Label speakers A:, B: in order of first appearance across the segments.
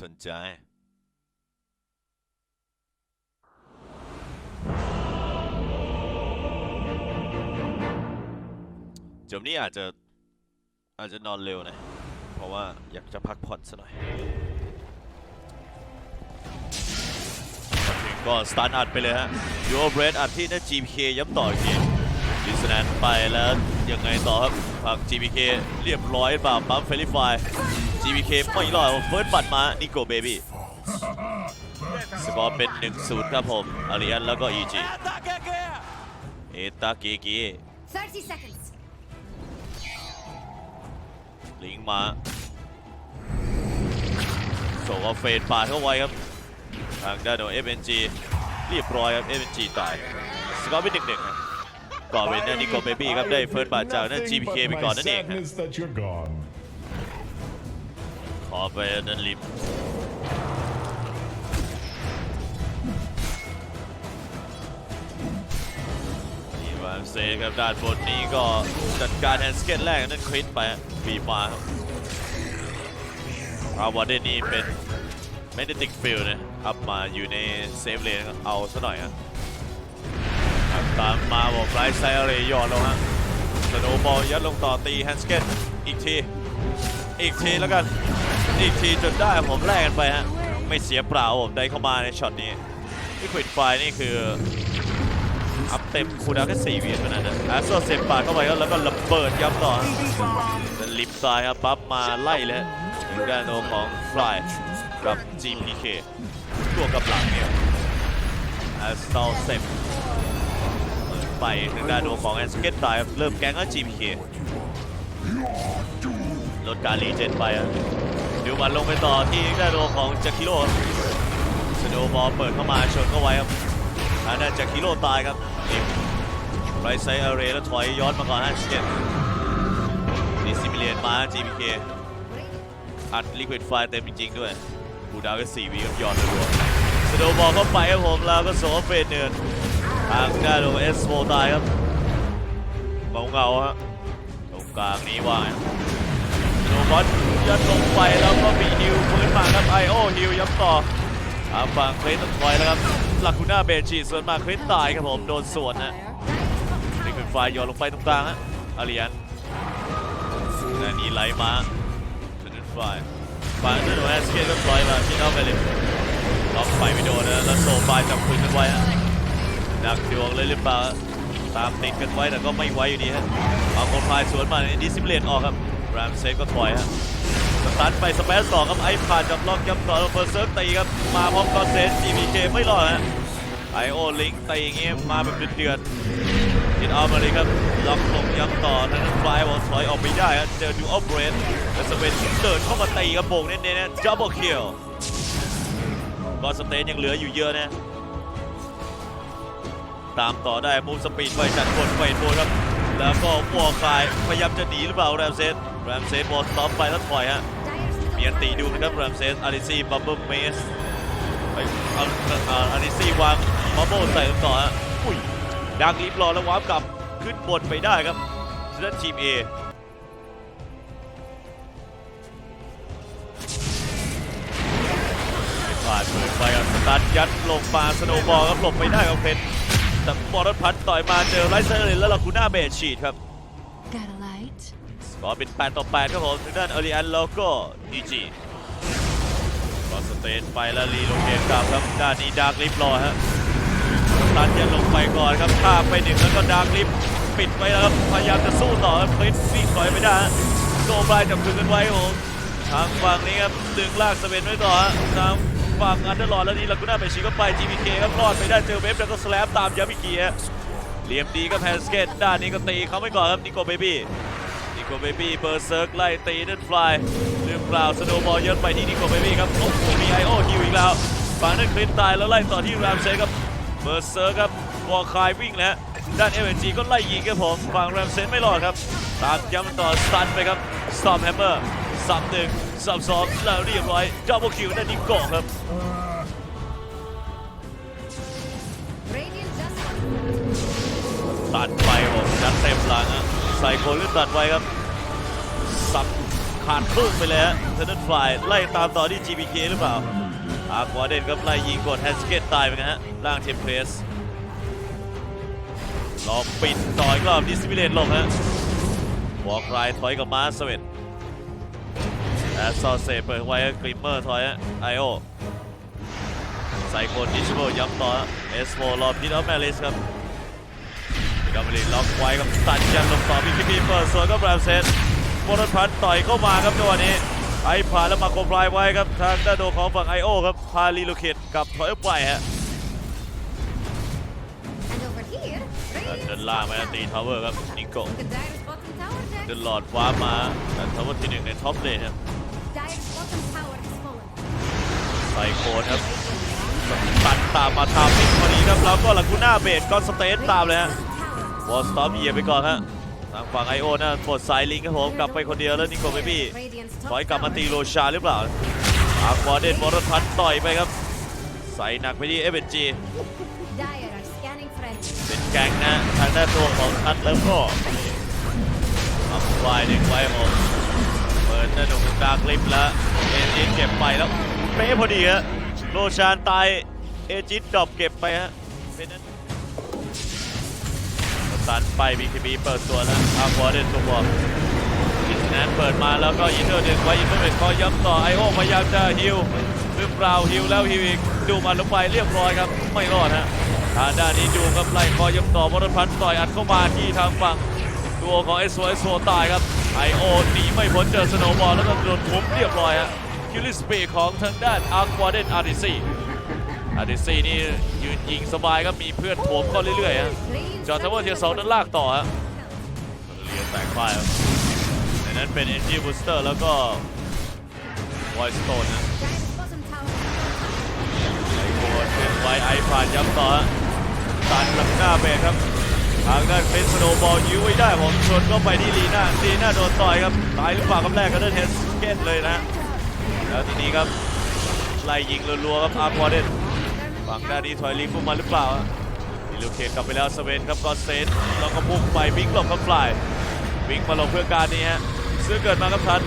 A: ทนใจ จบนี้อาจจะ อาจจะนอนเร็วนะ เพราะว่าอยากจะพักผ่อนสักหน่อยถึงก็สตาร์ทอัดไปเลยฮะยูโอเบรดอัดที่นั่น GPK ย้ำต่ออีกทีดิสแนนไปแล้วยังไงต่อครับผัก GPK เรียบร้อยเปล่าปั๊มเฟลิฟาย GPK ไม่รอดเฟิร์สบัตรมานิโกเบบี้สกอร์เป็น 1-0 ครับผมอาริอันแล้วก็ EG เอตาเกเก
B: 30 seconds.
A: ลิงมาส่งเอาเฟดปาดเข้าไว้ครับ ทางด้านของ FNG เรียบร้อยครับ FNG ตาย สกอร์เป็นหนึ่งหนึ่งครับก่อนเป็นนั่นนิโกเบบี้ครับได้เฟิร์สบาทจากนั่น GPK ไปก่อนนั่นเอง อไปนั่นลิมนี่วานเซครับด้านบนนี้ก็จัดการแฮนด์สเก็ตแรกนั่นคริสไปบีบมาครับราวาเดนนี่เป็นไม่ได้ติกฟิลนะอัพมาอยู่ในเซฟเลนเอาซะหน่อยครับตามมาบอกไลท์ไซเรย์หยอดลงฮะสโนบอลยัดลงต่อตีแฮนด์สเก็ตอีกที อีกทีแล้วกัน อีกทีจนได้ผมแลกกันไปฮะ ไม่เสียเปล่าผมได้เข้ามาในช็อตนี้ที่ควิดไฟนี่คืออัพเต็มคูดาวแค่สี่วิเท่านั้นนะแอสโซเซปปาดเข้าไปแล้วก็ระเบิดย้ำต่อฮะแต่ลิฟต์ซ้ายครับปั๊บมาไล่เลยฮะทางด้านโนของฟลายกับ GPK ตัวกับหลังเนี่ยแอสโซเซปไปทางด้านโนของแอนสเก็ตตายครับเริ่มแก๊งแล้ว GPK ลดการรีเจนไปอะ ดูมันลงไปต่อที่ด้านโดของจักริโร่สโนว์บอลเปิดเข้ามาชนเข้าไว้ครับทางด้านจักริโร่ตายครับนี่ไรไซอาเรแล้วถอยย้อนมาก่อนฮะสเก็ตนี่ซิมิเลียนมา GPK อัดลิควิดไฟเต็มจริงๆด้วยบูดาวก็4วิครับย้อนรัวๆสโนว์บอลเข้าไปครับผมแล้วก็โซ่เฟดเนินทางด้านโดเอสโฟตายครับเงาเงาฮะตรงกลางนี้ว่าไงโนบอล ยัดลงไปแล้วก็มีฮิวฟื้นมาครับไอโอฮิวย้ำต่อทาฝั่งเคลตันทอยแล้วครับลาคูน่าเบจีส่วนมาเคลตตายครับผมโดนสวนนะนี่คือไฟโยนลงไปตรงกลางฮะอาริยันแต่นี่ไหลมาเป็นไฟฝั่งนั้นนแอสเกตก็ปล่อยมาที่นองไปเลยล็อกไปไม่โดนนะแล้วโซฟายจับคุยกันไว้ฮะหนักดวงเลยหรือเปล่าตามติดกันไว้แต่ก็ไม่ไว้อยู่ดีฮะเอาคนพายสวนมาในดิสซิเปลินออกครับ แรมเซฟก็ถอยฮะสตันไปสเปซสองครับไอ้ผ่านจับล็อกย้ำต่อเฟอร์เซิร์ฟตีครับมาพร้อมกอนเซน GPK ไม่รอดฮะไอโอลิงตีอย่างงี้มาแบบเดือดๆทิดออฟมาเลยครับล็อกลงย้ำต่อทางนั้นฟลายวอลถอยออกไปได้ฮะเจอดูออฟเบรนแล้วสเปนเดินเข้ามาตีครับโบกเน้นๆนะดับเบิลคิลก็สเตนยังเหลืออยู่เยอะนะตามต่อได้มูฟสปีดไปจัดกดไปโดนครับแล้วก็วอลคายพยายามจะหนีหรือเปล่าแรมเซส แรมเซสบอลสต็อปไปแล้วถอยฮะ
B: Dyer's
A: มีอันตีดูนะครับแรมเซสอาริซี่บับเบิ้ลเมสไปเอาเอาอาริซี่วางบับเบิ้ลใส่กันต่อฮะอุ้ยดังรีบรอแล้ววาร์ปกลับขึ้นบนไปได้ครับด้านทีม A ผ่านเปิดไปครับสตาร์ทยัดลงมาสโนว์บอลครับหลบไปได้ครับเพนแต่บอลรถพัดต่อยมาเจอไรเซอร์เลยแล้วลาคูน่าเบดฉีดครับ กอร์เป็น8ต่อ8ครับผมทางด้านเอริอันแล้วก็อีจีก็สเตนไปแล้วรีโลเกตกลับครับด้านนี้ดาร์กลิฟรอฮะตันยันลงไปก่อนครับข้าไปหนึ่งแล้วก็ดาร์กลิฟปิดไว้แล้วครับพยายามจะสู้ต่อครับคลิสวิ่งถอยไม่ได้ฮะโกบายจับคืนกันไว้ครับผมทางฝั่งนี้ครับดึงลากสเปนไว้ต่อฮะทางฝั่งอันเดอร์ลอดแล้วนี่ลากูน่าไปชีก็ไป GPK ครับรอดไปได้เจอเวฟแล้วก็สแลปตามย้ำอีกทีฮะเหลี่ยมดีก็แพนสเกตด้านนี้ก็ตีเขาไม่ก่อนครับนิโกเบบี้ นิโคเบบี้เบอร์เซิร์กไล่ตีนั่นฟลายหรือเปล่าสโนบอลเยอะไปที่นิโคเบบี้ครับโอ้โหมีไอโอฮิวอีกแล้วฝั่งนั้นคลินตายแล้วไล่ต่อที่รามเซครับเบอร์เซิร์กครับวอลคายวิ่งแล้วฮะด้านเอเวนจีก็ไล่ยิงครับผมฝั่งแรมเซนไม่รอดครับตามย้ำต่อสตันไปครับสตอมแฮมเมอร์สับหนึ่งสับสองแล้วเรียบร้อยดับเบิลคิวนั่นนิโก้ครับตัดไปผมยัดเต็มหลังอะ ส่โคนขึ้นตัดไว้ครับ สับขาดครึ่งไปเลยฮะเทนเนอร์ฟลายไล่ตามต่อที่ GBK หรือเปล่าอากวาเดนครับไล่ยิงกดแฮนสเกตตายไปนะฮะล่างเทมเพลสรอปิดต่อยก็ดิสซิบิเลนลงฮะวอลคลายถอยกับมาสเวตแอสซอเซเปิดไว้กริมเมอร์ถอยฮะไอโอไซโคนดิชโบย้ำต่อเอสโฟรอพิทออฟแมลิสครับ กำมลิล็อกไว้กับตัดยันลงต่อพีพีเปิดสวนก็แบรมเซนโมรพันต่อยเข้ามาครับจังหวะนี้ไอผ่านแล้วมาโคมพลายไว้ครับทางด้านโดของฝั่งไอโอครับพาลีลูเคตกับถอยออกไปฮะเดินล่างมาตีทาวเวอร์ครับนิโก
B: The Dire's bottom tower, Jack.
A: เดินหลอดฟ้ามาแต่ทาวเวอร์ที่หนึ่งในท็อปเลยครับใส่โคนครับตัดตามมาทำมิกพอดีครับแล้วก็ลากูน่าเบดก็สเตนตามเลยฮะ
B: Bottom tower.
A: วอลสตอมเหยียบไปก่อนฮะทางฝั่งไอโอน่ะปลดสายลิงครับผมกลับไปคนเดียวแล้วนิโกเบบี้
B: Radiant's
A: ถอยกลับมาตีโรชาหรือเปล่าอากวาเดนมอร์ทันต่อยไปครับ ใส่หนักไปที่เอเนจีเป็นแกงนะทางด้านตัวของทัดแล้วก็อัพไวเด็กไว้ผมเปิดหน้าหนุ่มกลางคลิปแล้วเอจินเก็บไปแล้วเป๊ะพอดีฮะโรชานตายเอจินดรอปเก็บไปฮะเป็นนั้น ตันไปบีคีบเปิดตัวแล้วอาควาเดนตัวบอลอินแนนเปิดมาแล้วก็อินเทอร์เดึงไว้อินเทอร์เป็นคอย้ำต่อไอโอพยายามจะฮิวหรือเปล่าฮิวแล้วฮิวอีกดูมันลงไปเรียบร้อยครับ ไม่รอดฮะทางด้านนี้ดูครับไล่คอย้ำต่อมรพันธ์ต่อยอัดเข้ามาที่ทางฝั่งตัวของเอโซเอโซตายครับไอโอหนีไม่พ้นเจอสโนว์บอลแล้วก็โดนทุบเรียบร้อยฮะคิลลิสปีของทางด้านอาร์ควาเดนอาร์ดิซี อาดิซีนี่ยืนยิงสบายครับมีเพื่อนโถมเข้าเรื่อยๆฮะจอร์ทเวอร์เทียร์สองนั้นลากต่อฮะเรียงแตกพ่ายครับในนั้นเป็นเอ็นจีบูสเตอร์แล้วก็ไวสโตนนะไอโคนเป็นไวไอผ่านย้ำต่อฮะตันหลังหน้าเบรครับทางด้านเป็นสโนบอลยื้อไว้ได้ผมชนก็ไปที่ลีน่าลีน่าโดนต่อยครับตายหรือเปล่าครับแรกก็เดินเฮสเกตเลยนะแล้วทีนี้ครับไล่ยิงรัวๆครับอาร์ควาเดน ฝั่งด้านนี้ถอยลิงพุ่งมาหรือเปล่าฮะอิลูเคตกลับไปแล้วสเวนครับก็เซนแล้วก็พุ่งไปวิ่งหลบครับฟลายวิ่งมาหลบเพื่อการนี้ฮะซื้อเกิดมาครับทัน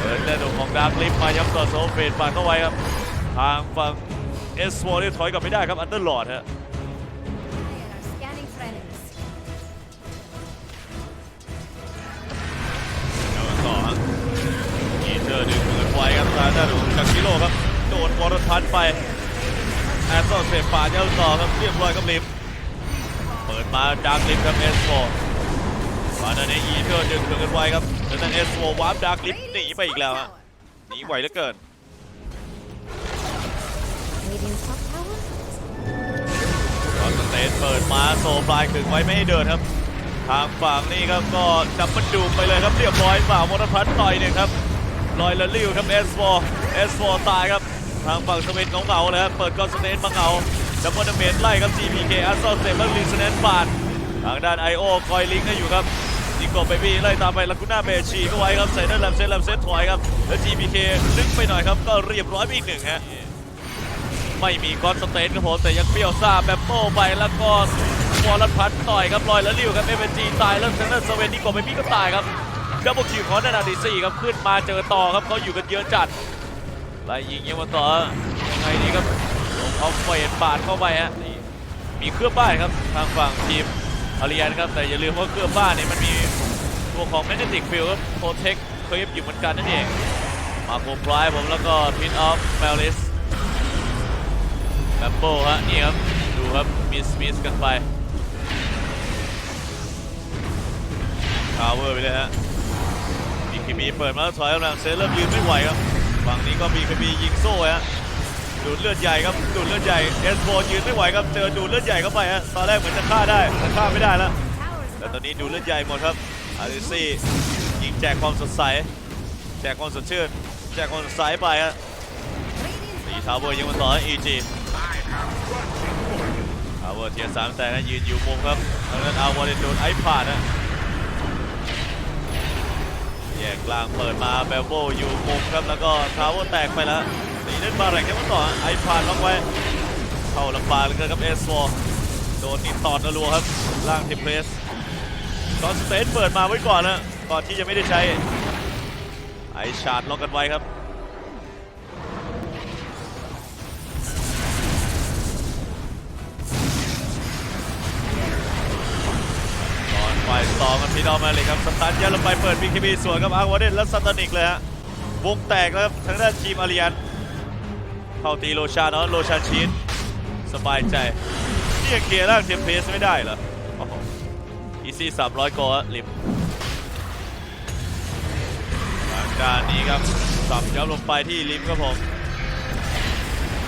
A: เปิดแนวของดาร์คลิฟมาย้ำต่อโซเฟนฝั่งเข้าไว้ครับทางฝั่งเอสโวนี่ถอยกลับไม่ได้ครับอันเดอร์ลอดฮะีเทอร์ดึงปืนไว้ครับทางด้านของจากกิโลครับ โดนวอร์ทันไป แอสโซเซฟปาเจ้าต่อครับเรียบร้อยครับลิมเปิดมาดาร์กลิมครับเอสโฟมาด้านนี้อีเทอร์ดึงปืนไว้ครับแล้วทางเอสโฟวาร์ปดาร์กลิมหนีไปอีกแล้วฮะหนีไหวเหลือเกิน
B: Radiant's top tower.
A: ตอนสเตนเปิดมาโซฟลายขึงไว้ไม่ให้เดินครับ ทางฝั่งนี้ครับก็จับมันดูไปเลยครับเรียบร้อยฝ่ามรพัฒน์ต่อยหนึ่งครับลอยละลิ้วครับ S4 S4 ตายครับ ทางฝั่งสเวนเงาเลยครับเปิดก้อนสเตนมาเงาดับเบิลเมนไล่ครับ GPK อัสซอลเซฟแล้วลิงสแนนปาดทางด้าน IO คอยลิงก์ให้อยู่ครับนิโกเบบี้ไล่ตามไปลากุน่าเบชีก็ไว้ครับใส่ด้านลมเซนแลมเซนถอยครับแล้ว GPK ลึกไปหน่อยครับก็เรียบร้อยไปอีกหนึ่งฮะไม่มีก้อนสเตนครับผมแต่ยังเปรี้ยวซ่าแบบโป้ไปแล้วก็วอลลันพัดต่อยครับลอยแล้วริ้วครับเอเวนจีตายแล้วเซนเตอร์สเวนนี่กบไปพี่ก็ตายครับดับเบิลคิวของนานาดีซี่ครับขึ้นมาเจอต่อครับเขาอยู่กันเยอะจัด ไล่ยิงยังมาต่อยังไงนี่ครับลงเอาเฟดบาดเข้าไปฮะนี่มีเครื่องบ้านครับทางฝั่งทีมอาริยันครับแต่อย่าลืมว่าเครื่องบ้านนี่มันมีตัวของแมกเนติกฟิลครับโปรเทคเคลิปอยู่เหมือนกันนั่นเองมาโคปลายผมแล้วก็พินออฟแมลิสแลมโบฮะนี่ครับดูครับมิสมิสกันไปทาวเวอร์ไปเลยฮะบีคีบีเปิดมาแล้วถอยกำลังเซตเริ่มยืนไม่ไหวครับ ฝั่งนี้ก็บีคีบียิงโซ่ฮะดูดเลือดใหญ่ครับดูดเลือดใหญ่เอสโยืนไม่ไหวครับเจอดูดเลือดใหญ่เข้าไปฮะตอนแรกเหมือนจะฆ่าได้แต่ฆ่าไม่ได้แล้วแต่ตอนนี้ดูดเลือดใหญ่หมดครับอาริซี่ยิงแจกความสดใส แจกความสดชื่นแจกความสดใสไปฮะ
B: Radiant's
A: ตี
B: bottom
A: ทาวเวอร์ยังมาต่ออีจีทาวเวอร์เทียร์สามแต่นะยืนอยู่มุมครับทางนั้นเอาวอลเลนโดนไอพาดนะ ยกกลางเปิดมาแบลโบอยู่มุมครับ แล้วก็ทาวเวอร์แตกไปแล้วตีเล่นบาแรกยังมาต่อไอพานล็อกไว้ เข้าลำบากเลยครับเอสโฟโดนนิดตอดนะรัวครับ ล่างทิเพรสตอนสเตนเปิดมาไว้ก่อนนะก่อนที่จะไม่ได้ใช้ไอชาร์ดล็อกกันไว้ครับ ฝ่ายสองกันพี่ดอมมาเลยครับสตาร์ทยัดลงไปเปิด BKB สวนกับอาร์วอเดนและซัตตานิกเลยฮะวงแตกแล้วทางด้านทีมอาริยันเข้าตีโลชาเนาะโลชาชีนสบายใจนี่ยังเคลียร์ร่างเทมเพสไม่ได้เหรออีซี่สามร้อยกอลิมทางด้านนี้ครับสับย้ำลงไปที่ลิมครับผม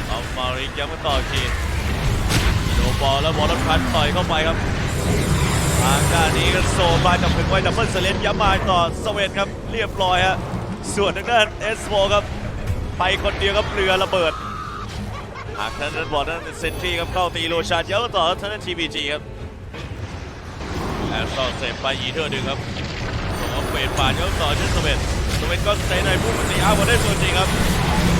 A: เอามาริกย้ำมาต่ออีกทีโดบอลแล้วบอลรถพันต่อยเข้าไปครับ ทางด้านนี้ก็โซมาจับถึงไว้ดับเบิลเซเลนย้ำมาต่อสเวนครับเรียบร้อยฮะส่วนทางด้านเอสโครับไปคนเดียวครับเรือระเบิดหากท่านนั้นบอลนั้นเป็นเซนทรีครับเข้าตีโลชาเยอะต่อท่านนั้นทีบีจีครับแอนซอเซฟไปยีเทอร์ดึงครับส่งออกเฟดปาเยอะต่อที่สเวนสเวนก็เตะในผู้ปฏิอาร์วันได้ตัวจริงครับ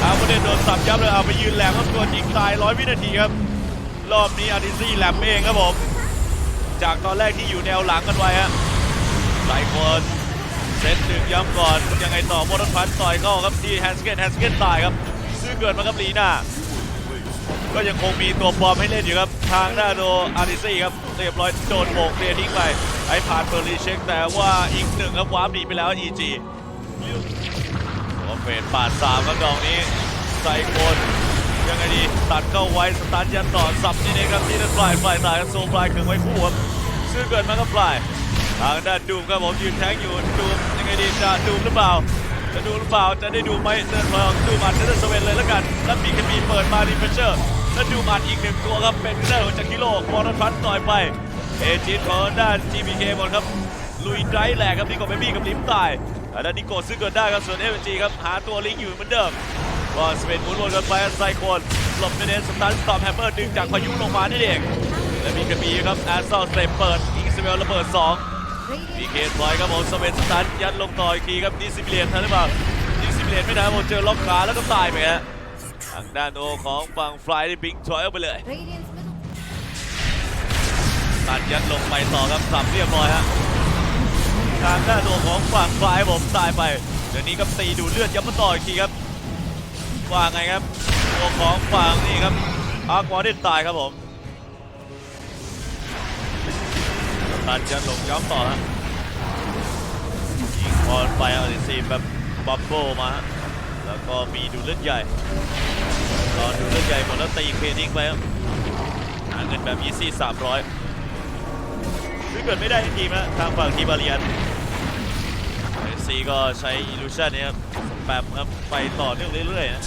A: อาร์วันได้โดนสับยับเลยเอาไปยืนแหลมครับตัวจริงตายร้อยวินาทีครับรอบนี้อาร์ดิซี่แหลมเองครับผม จากตอนแรกที่อยู่แนวหลังกันไว้ฮะหลายคนเซตหนึ่งย้ำก่อนยังไงต่อโมดพันต่อยเข้าครับที่แฮนสเกนแฮนสเกนตายครับซึ่งเกิดมากับลีน่าก็ยังคงมีตัวปลอมให้เล่นอยู่ครับ ทางหน้าโดอาริซี่ครับเรียบร้อยโดนโบกเคลียทิ้งไปไอ้ผ่านเบอร์ลีเช็คแต่ว่าอีกหนึ่งครับวาร์ปหนีไปแล้วอีจีหัวเฟดปาดสามครับดอกนี้ใส่คน ยังไงดีตัดเข้าไว้สตาร์ทยันต่อสับนี่เองครับที่นั่นปลายปลายตายครับโซปลายขึงไว้คู่ครับซึ่งเกิดมากับปลายทางด้านดูมครับผมยืนแทงอยู่ดูมยังไงดีจะดูมหรือเปล่าจะดูหรือเปล่าจะได้ดูไหมเดินมาดูมอัดเดินสเวนเลยแล้วกันแล้วมีกันมีเปิดมาดีเฟเชอร์แล้วดูมัดอีกหนึ่งตัวครับเป็นด้านของจากกิโลบอลฟันต่อยไปเอจินของด้าน GBK หมดครับลุยไดร์แหลกครับนี่ก็ไม่มีกับลิมตายแต่ด้านนี้โกดซึ่งเกิดได้ครับส่วนเอเจีครับหาตัวลิงอยู่เหมือนเดิม บอลสเปนหมุนวนกันไปไซโคนหลบไปเน้นสตาร์ทสตอมแฮมเมอร์ดึงจากพายุลงมานี่เอง และมีกระบี่ครับแอสซอลสเตปเปิดอิงสเวลระเบิดสองมีเคสบอยครับผมสเปนสตันยัดลงต่ออีกทีครับดิซิเลียนทันหรือเปล่าดิซิเลียนไม่ทันผมเจอล็อกขาแล้วก็ตายไปฮะทางด้านโอของฝั่งฟลายได้บิงถอยออกไปเลยตัดยัดลงไปต่อครับสับเรียบร้อยฮะทางด้านโอของฝั่งฟลายผมตายไปเดี๋ยวนี้ก็ตีดูเลือดยับมาต่ออีกทีครับ ว่าไงครับตัวของฝั่งนี่ครับอาร์ควอเดนตายครับผมตัดยัดลงย้ำต่อฮะยิงบอลไปเอาดิซีแบบบับเบิลมาฮะแล้วก็มีดูเลือดใหญ่ตอนดูเลือดใหญ่หมดแล้วตีเพลนิ่งไปครับหาเงินแบบยีซี่สามร้อยซึ่เกิดไม่ได้ทีมนะทางฝั่งทีบาเลียนไอซีก็ใช้อิลูชันเนี่ยครับส แปมครับไปต่อเนื่องเรื่อยๆนะ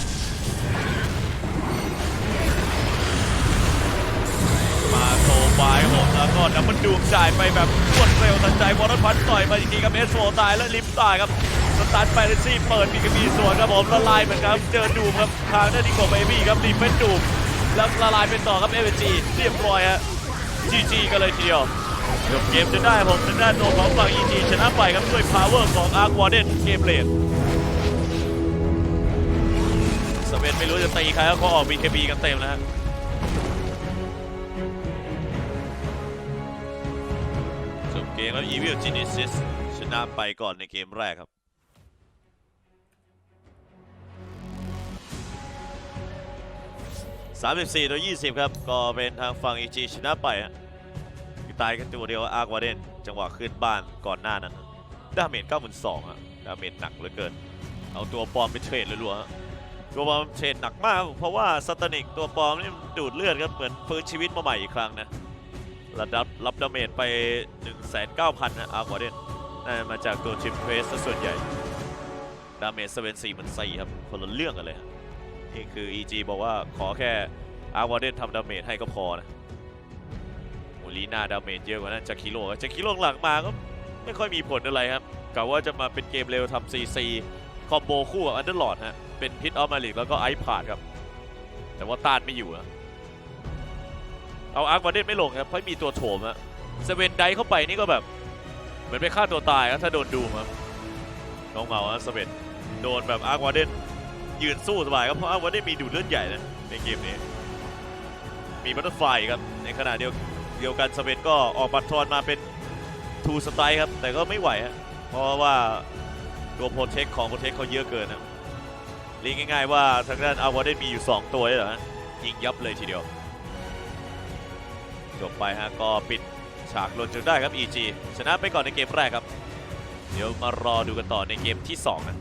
A: มาโตบายครับผมแล้วก็ดับเบิลดูมจ่ายไปแบบรวดเร็วทันใจวอลพันต่อยมาอีกทีกับเอสโฟตายแล้วลิฟต์ตายครับสตาร์ทไปเลซี่เปิดมีกระบี่สวนครับผมละลายเหมือนกันเจอดูมครับทางด้านดิโกเบบี้ครับรีเฟนดูมแล้วละลายเป็นต่อครับเอเวจีเรียบร้อยฮะจีจีกันเลยทีเดียวจบเกมจนได้ผมทางด้านโนของฝั่งอีจีชนะไปครับด้วยพาวเวอร์ของอาร์ควอเดนเกมเลด เวนไม่รู้จะตีใครแล้วเขาออก BKB กันเต็มแล้วจบเกมแล้ว Evil Genesis ชนะไปก่อนในเกมแรกครับ34ต่อ20ครับ ก็เป็นทางฝั่ง EG ชนะไปฮะตายกันตัวเดียวอาร์ควาเดน จังหวะขึ้นบ้านก่อนหน้านั้น ดาเมจ92,000อะดาเมจหนักเหลือเกิน เอาตัวปอมไปเทรดเลยรัวฮะ ตัวปลอมเทรดหนักมาก เพราะว่าสตานิกตัวปลอมนี่มันดูดเลือดครับเหมือนฟื้นชีวิตมาใหม่อีกครั้งนะระดับรับดาเมจไป 19,000 นะอาร์ควาเดนน่มาจากตัวชิมเพรสส่วนใหญ่ ดาเมจเซเวนสี่เหมันสี่ครับคนละเรื่องกันเลยนี่คือ EG บอกว่าขอแค่อาร์ควาเดนทำดาเมจให้ก็พอนะโอลีน่าดาเมจเยอะกว่านั้นจากคิโลจากคิโลหลังมาก็ไม่ค่อยมีผลอะไรครับกะว่าจะมาเป็นเกมเร็วทำ CC คอมโบคู่กับอันเดอร์ลอดฮะ เป็นพิทออฟมาลิกแล้วก็ไอพาดครับ แต่ว่าต้านไม่อยู่อะเอาอาร์ควาเดนไม่ลงครับเพราะมีตัวโถมอะเซเว่นไดเข้าไปนี่ก็แบบ เหมือนไปฆ่าตัวตายถ้าโดนดูมครับน้องเมาอะเซเว่นโดนแบบอาร์ควาเดนยืนสู้สบายครับเพราะอาร์ควาเดนมีดูดเลือดใหญ่นะในเกมนี้ มีบัตเตอร์ไฟครับในขณะเดียวเดียวกันเซเว่นก็ออกบัตรทอนมาเป็นทูสไตล์ครับแต่ก็ไม่ไหวฮะเพราะว่าตัวโปรเทคของโปรเทคเขาเยอะเกินนะ เรียกง่ายๆว่าทางด้านอาวอร์เดนมีอยู่ 2 ตัวเลยเหรอฮะยิงยับเลยทีเดียว จบไปฮะก็ปิดฉากลนจนได้ครับ EG ชนะไปก่อนในเกมแรกครับ เดี๋ยวมารอดูกันต่อในเกมที่ 2 นะ